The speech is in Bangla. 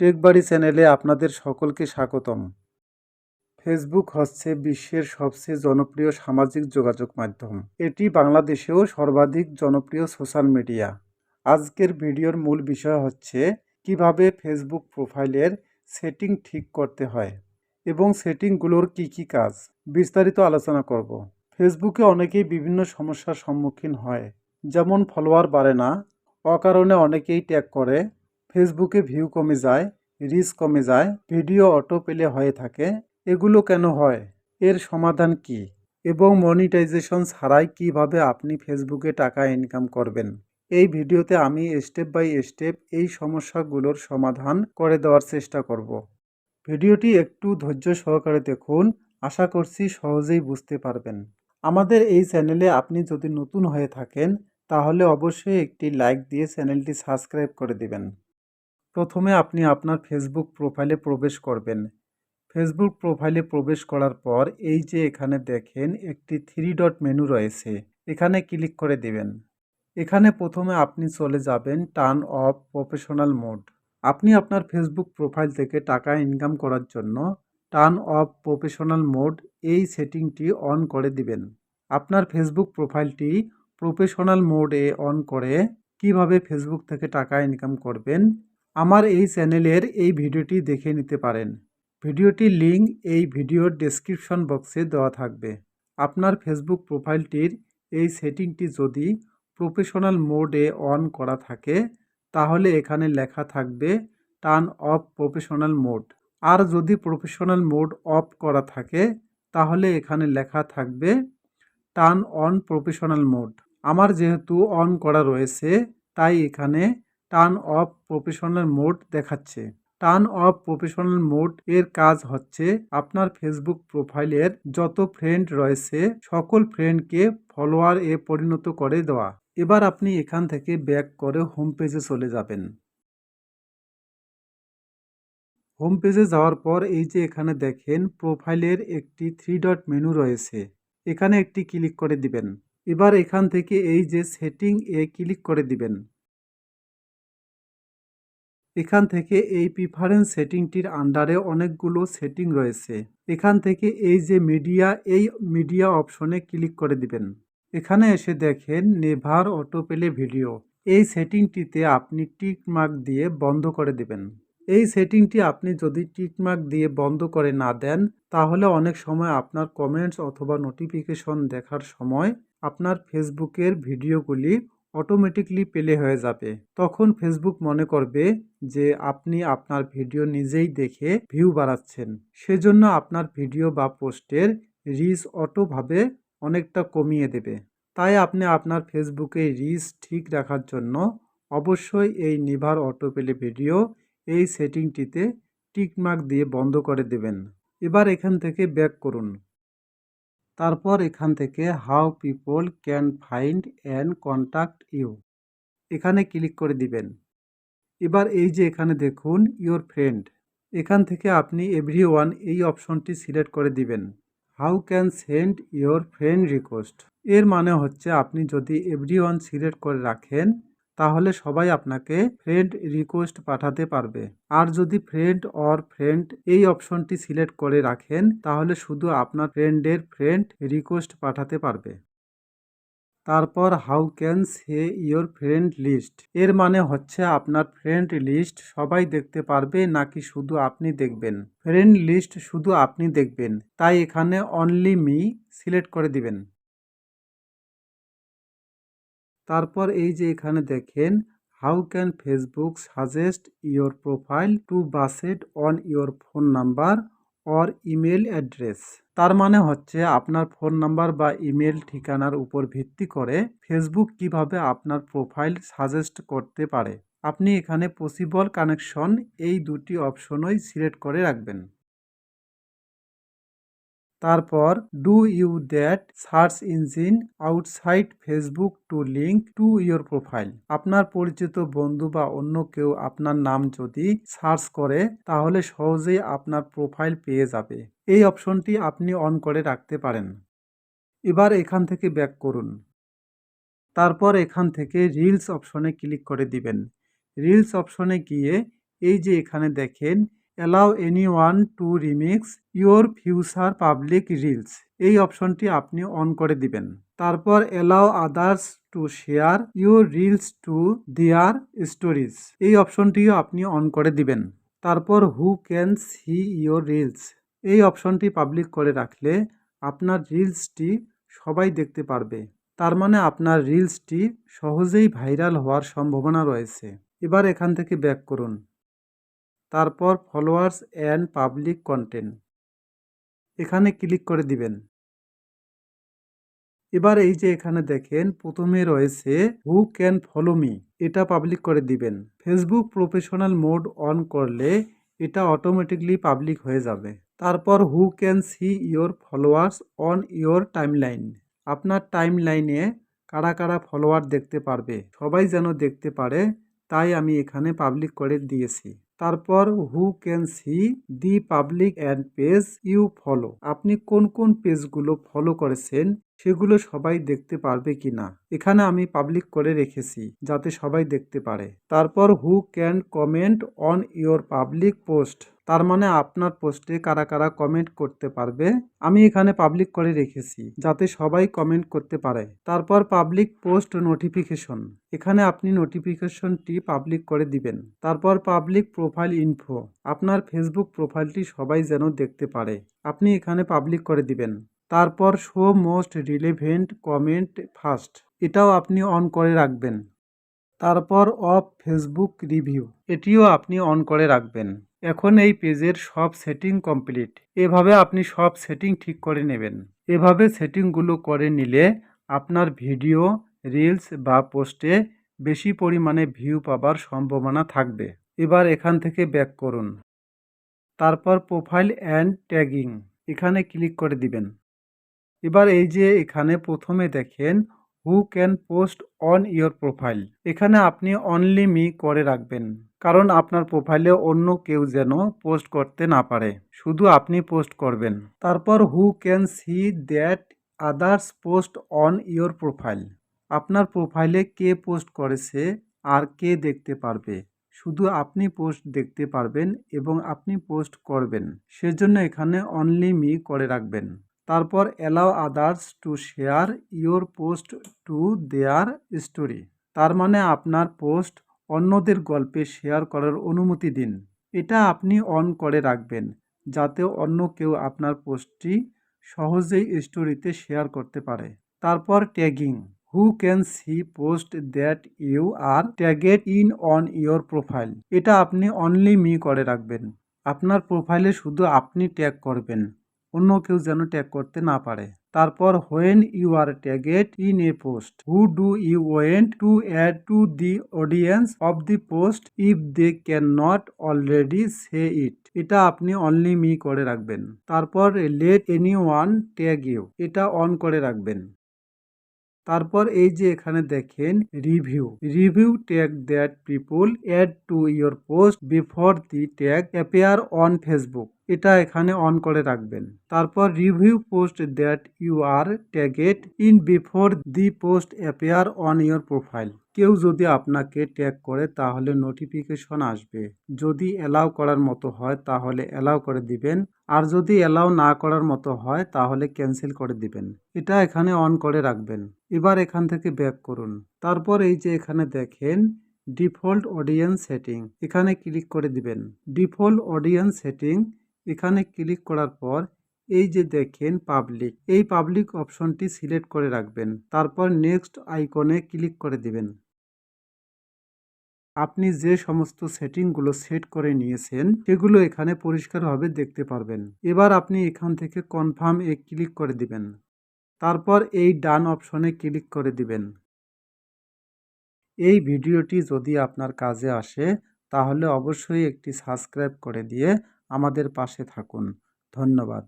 টেকবাড়ি চ্যানেলে আপনাদের সকলকে স্বাগতম। ফেসবুক হচ্ছে বিশ্বের সবচেয়ে জনপ্রিয় সামাজিক যোগাযোগ মাধ্যম। এটি বাংলাদেশেও সর্বাধিক জনপ্রিয় সোশ্যাল মিডিয়া। আজকের ভিডিওর মূল বিষয় হচ্ছে কীভাবে ফেসবুক প্রোফাইলের সেটিং ঠিক করতে হয় এবং সেটিংগুলোর কি কি কাজ, বিস্তারিত আলোচনা করব। ফেসবুকে অনেকেই বিভিন্ন সমস্যার সম্মুখীন হয়, যেমন ফলোয়ার বাড়ে না, অকারণে অনেকেই ট্যাগ করে ফেসবুকে ভিউ কমে যায়, রিচ কমে যায়, ভিডিও অটো পেলে হয়ে থাকে, এগুলো কেন হয়? এর সমাধান কি? এবং মনিটাইজেশন ছাড়াই কীভাবে আপনি ফেসবুকে টাকা ইনকাম করবেন? এই ভিডিওতে আমি স্টেপ বাই স্টেপ এই সমস্যাগুলোর সমাধান করে দেওয়ার চেষ্টা করব। ভিডিওটি একটু ধৈর্য সহকারে দেখুন, আশা করছি সহজেই বুঝতে পারবেন। আমাদের এই চ্যানেলে আপনি যদি নতুন হয়ে থাকেন, তাহলে অবশ্যই একটি লাইক দিয়ে চ্যানেলটি সাবস্ক্রাইব করে দিবেন। প্রথমে আপনি আপনার ফেসবুক প্রোফাইলে প্রবেশ করবেন। ফেসবুক প্রোফাইলে প্রবেশ করার পর এই যে এখানে দেখেন একটি থ্রি ডট মেনু রয়েছে, এখানে ক্লিক করে দিবেন। এখানে প্রথমে আপনি চলে যাবেন টার্ন অফ প্রফেশনাল মোড আপনি আপনার ফেসবুক প্রোফাইল থেকে টাকা ইনকাম করার জন্য টার্ন অফ প্রফেশনাল মোড এই সেটিংটি অন করে দিবেন। আপনার ফেসবুক প্রোফাইলটি প্রফেশনাল মোডে অন করে কীভাবে ফেসবুক থেকে টাকা ইনকাম করবেন আমার এই চ্যানেলের এই ভিডিওটি দেখে নিতে পারেন। ভিডিওটির লিঙ্ক এই ভিডিওর ডেসক্রিপশন বক্সে দেওয়া থাকবে। আপনার ফেসবুক প্রোফাইলটির এই সেটিংটি যদি প্রফেশনাল মোডে অন করা থাকে, তাহলে এখানে লেখা থাকবে, টার্ন অফ প্রফেশনাল মোড। আর যদি প্রফেশনাল মোড অফ করা থাকে, তাহলে এখানে লেখা থাকবে, টার্ন অন প্রফেশনাল মোড। আমার যেহেতু অন করা রয়েছে, তাই এখানে টার্ন অফ প্রফেশনাল মোড দেখাচ্ছে। টার্ন অফ প্রফেশনাল মোড এর কাজ হচ্ছে আপনার ফেসবুক প্রোফাইলের যত ফ্রেন্ড রয়েছে, সকল ফ্রেন্ডকে ফলোয়ার এ পরিণত করে দেওয়া। এবার আপনি এখান থেকে ব্যাক করে হোম পেজে চলে যাবেন। হোম পেজে যাওয়ার পর এই যে এখানে দেখেন, প্রোফাইলের একটি থ্রি ডট মেনু রয়েছে। এখানে একটি ক্লিক করে দিবেন। এবার এখান থেকে এই যে সেটিং এ ক্লিক করে দিবেন। এখান থেকে এই প্রিফারেন্স সেটিংটির আন্ডারে অনেকগুলো সেটিং রয়েছে। এখান থেকে এই যে মিডিয়া এই মিডিয়া অপশনে ক্লিক করে দিবেন। এখানে এসে দেখেন নেভার অটোপেলে ভিডিও এই সেটিংটিতে আপনি টিক মার্ক দিয়ে বন্ধ করে দিবেন। এই সেটিংটি আপনি যদি টিক মার্ক দিয়ে বন্ধ করে না দেন, তাহলে অনেক সময় আপনার কমেন্টস অথবা নোটিফিকেশন দেখার সময় আপনার ফেসবুকের ভিডিওগুলি অটোমেটিকলি পেলে হয়ে যাবে। তখন ফেসবুক মনে করবে যে আপনি আপনার ভিডিও নিজেই দেখে ভিউ বাড়াচ্ছেন। সেজন্য আপনার ভিডিও বা পোস্টের রিচ অটোভাবে অনেকটা কমিয়ে দেবে। তাই আপনি আপনার ফেসবুকে রিচ ঠিক রাখার জন্য অবশ্যই এই নিভার অটো পেলে ভিডিও এই সেটিংটিতে টিকমার্ক দিয়ে বন্ধ করে দেবেন। এবার এখান থেকে ব্যাক করুন। তারপর এখান থেকে how people can find and contact you. এখানে ক্লিক করে দিবেন। এবার এই যে এখানে দেখুন, ইওর ফ্রেন্ড। এখান থেকে আপনি এভরি ওয়ান এই অপশনটি সিলেক্ট করে দিবেন। How can send your friend request. এর মানে হচ্ছে আপনি যদি এভরি ওয়ান সিলেক্ট করে রাখেন তাহলে সবাই আপনাকে ফ্রেন্ড রিকোয়েস্ট পাঠাতে পারবে। আর যদি ফ্রেন্ড অর ফ্রেন্ড এই অপশনটি সিলেক্ট করে রাখেন, তাহলে শুধু আপনার ফ্রেন্ডের ফ্রেন্ড রিকোয়েস্ট পাঠাতে পারবে। তারপর how can see your friend list এর মানে হচ্ছে আপনার ফ্রেন্ড লিস্ট সবাই দেখতে পারবে নাকি শুধু আপনি দেখবেন। ফ্রেন্ড লিস্ট শুধু আপনি দেখবেন, তাই এখানে অনলি মি সিলেক্ট করে দিবেন। তারপর এই যে এখানে দেখেন how can Facebook suggest your profile to based on your phone number or email address তার মানে হচ্ছে আপনার ফোন নাম্বার বা ইমেল ঠিকানার উপর ভিত্তি করে ফেসবুক কীভাবে আপনার প্রোফাইল সাজেস্ট করতে পারে? আপনি এখানে পসিবল কানেকশন এই দুটি অপশনই সিলেক্ট করে রাখবেন। তারপর do you that search engine outside Facebook to link to your profile. আপনার পরিচিত বন্ধু বা অন্য কেউ আপনার নাম যদি সার্চ করে, তাহলে সহজেই আপনার প্রোফাইল পেয়ে যাবে। এই অপশনটি আপনি অন করে রাখতে পারেন। এবার এখান থেকে ব্যাক করুন। তারপর এখান থেকে রিলস অপশনে ক্লিক করে দিবেন। রিলস অপশনে গিয়ে এই যে এখানে দেখেন allow anyone to remix your future public reels এই অপশনটি আপনি অন করে দিবেন। তারপর allow others to share your reels to their stories এই অপশনটিও আপনি অন করে দিবেন। তারপর who can see your reels এই অপশনটি পাবলিক করে রাখলে আপনার রিলসটি সবাই দেখতে পারবে। তার মানে আপনার রিলসটি সহজেই ভাইরাল হওয়ার সম্ভাবনা রয়েছে। এবার এখান থেকে ব্যাক করুন। তারপর ফলোয়ার্স অ্যান্ড পাবলিক কন্টেন্ট এখানে ক্লিক করে দিবেন। এবার এই যে এখানে দেখেন, প্রথমে রয়েছে হু ক্যান ফলো মি এটা পাবলিক করে দিবেন। ফেসবুক প্রফেশনাল মোড অন করলে এটা অটোমেটিকলি পাবলিক হয়ে যাবে। তারপর who can see your followers on your timeline আপনার টাইমলাইনে কারা কারা ফলোয়ার দেখতে পারবে, সবাই যেন দেখতে পারে, তাই আমি এখানে পাবলিক করে দিয়েছি। তারপর who can see the public and page you follow আপনি কোন কোন পেজগুলো ফলো করেছেন? সেগুলো সবাই দেখতে পারবে কিনা এখানে আমি পাবলিক করে রেখেছি, যাতে সবাই দেখতে পারে। তারপর who can comment on your public post তার মানে আপনার পোস্টে কারা কারা কমেন্ট করতে পারবে, আমি এখানে পাবলিক করে রেখেছি, যাতে সবাই কমেন্ট করতে পারে। তারপর পাবলিক পোস্ট নোটিফিকেশন এখানে আপনি নোটিফিকেশনটি পাবলিক করে দিবেন। তারপর পাবলিক প্রোফাইল ইনফো আপনার ফেসবুক প্রোফাইলটি সবাই যেন দেখতে পারে, আপনি এখানে পাবলিক করে দিবেন। তারপর show most relevant comment first এটাও আপনি অন করে রাখবেন। তারপর অফ ফেসবুক রিভিউ এটিও আপনি অন করে রাখবেন। এখন এই পেজের সব সেটিং কমপ্লিট এভাবে আপনি সব সেটিং ঠিক করে নেবেন। এভাবে সেটিংগুলো করে নিলে আপনার ভিডিও রিলস বা পোস্টে বেশি পরিমাণে ভিউ পাবার সম্ভাবনা থাকবে। এবার এখান থেকে ব্যাক করুন। তারপর প্রোফাইল অ্যান্ড ট্যাগিং এখানে ক্লিক করে দিবেন। এবার এই যে এখানে প্রথমে দেখেন who can post on your profile এখানে আপনি অনলি মি করে রাখবেন, কারণ আপনার প্রোফাইলে অন্য কেউ যেন পোস্ট করতে না পারে। শুধু আপনি পোস্ট করবেন। তারপর who can see that others post on your profile আপনার প্রোফাইলে কে পোস্ট করেছে আর কে দেখতে পারবে? শুধু আপনি পোস্ট দেখতে পারবেন এবং আপনি পোস্ট করবেন। সেজন্য এখানে অনলি মি করে রাখবেন। তারপর allow others to share your post to their story তার মানে আপনার পোস্ট অন্যদের গল্পে শেয়ার করার অনুমতি দিন। এটা আপনি অন করে রাখবেন, যাতে অন্য কেউ আপনার পোস্টটি সহজেই স্টোরিতে শেয়ার করতে পারে। তারপর tagging who can see post that you are tagged in on your profile এটা আপনি অনলি মি করে রাখবেন। আপনার প্রোফাইলে শুধু আপনি ট্যাগ করবেন। অন্য কেউ যেন ট্যাগ করতে না পারে। তারপর when you are tagged in a post who do you want to add to the audience of the post if they can not already see it এটা আপনি অনলি মি করে রাখবেন। তারপর let anyone tag you এটা অন করে রাখবেন। তারপর এই যে এখানে দেখেন review review tag that people add to your post before the tag appear on Facebook এটা এখানে অন করে রাখবেন। তারপর review post that you are tagged in before the post appear on your profile কেউ যদি আপনাকে ট্যাগ করে, তাহলে নোটিফিকেশন আসবে। যদি অ্যালাউ করার মতো হয়, তাহলে অ্যালাউ করে দিবেন। আর যদি অ্যালাউ না করার মতো হয়, তাহলে ক্যান্সেল করে দিবেন। এটা এখানে অন করে রাখবেন। এবার এখান থেকে ব্যাক করুন। তারপর এই যে এখানে দেখেন, ডিফল্ট অডিয়েন্স সেটিং, এখানে ক্লিক করে দিবেন। ডিফল্ট অডিয়েন্স সেটিং, এখানে ক্লিক করার পর এই যে দেখেন পাবলিক, এই পাবলিক অপশনটি সিলেক্ট করে রাখবেন। তারপর নেক্সট আইকনে ক্লিক করে দিবেন। আপনি যে সমস্ত সেটিংগুলো সেট করে নিয়েছেন, সেগুলো এখানে পরিষ্কারভাবে দেখতে পারবেন। এবার আপনি এখান থেকে কনফার্ম এ ক্লিক করে দিবেন। তারপর এই ডান অপশনে ক্লিক করে দিবেন। এই ভিডিওটি যদি আপনার কাজে আসে, তাহলে অবশ্যই একটি সাবস্ক্রাইব করে দিয়ে আমাদের পাশে থাকুন। ধন্যবাদ।